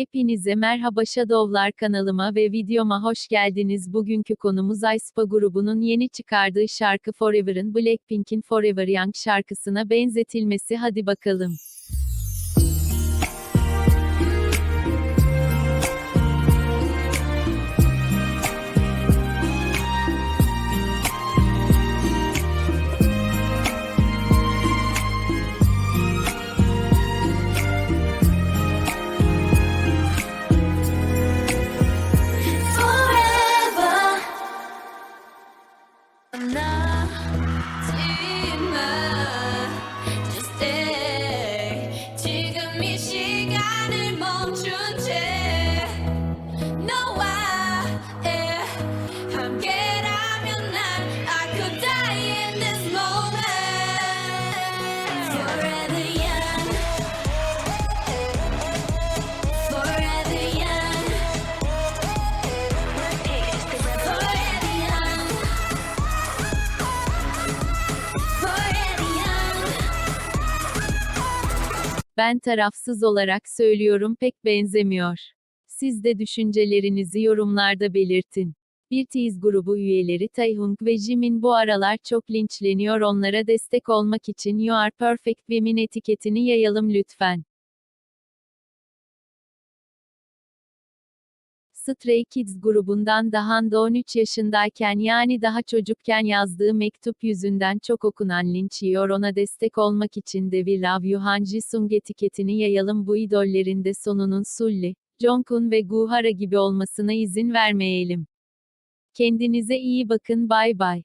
Hepinize merhaba Shadowlar kanalıma ve videoma hoş geldiniz. Bugünkü konumuz aespa grubunun yeni çıkardığı şarkı Forever'ın Blackpink'in Forever Young şarkısına benzetilmesi hadi bakalım. Ben tarafsız olarak söylüyorum pek benzemiyor. Siz de düşüncelerinizi yorumlarda belirtin. Bir tease grubu üyeleri Taehyung ve Jimin bu aralar çok linçleniyor onlara destek olmak için You Are Perfect Women etiketini yayalım lütfen. Stray Kids grubundan Dahan da 13 yaşındayken yani daha çocukken yazdığı mektup yüzünden çok okunan linç yiyor ona destek olmak için de We Love You Han Jisung etiketini yayalım bu idollerin de sonunun Sulli, Jongkun ve Guhara gibi olmasına izin vermeyelim. Kendinize iyi bakın bay bay.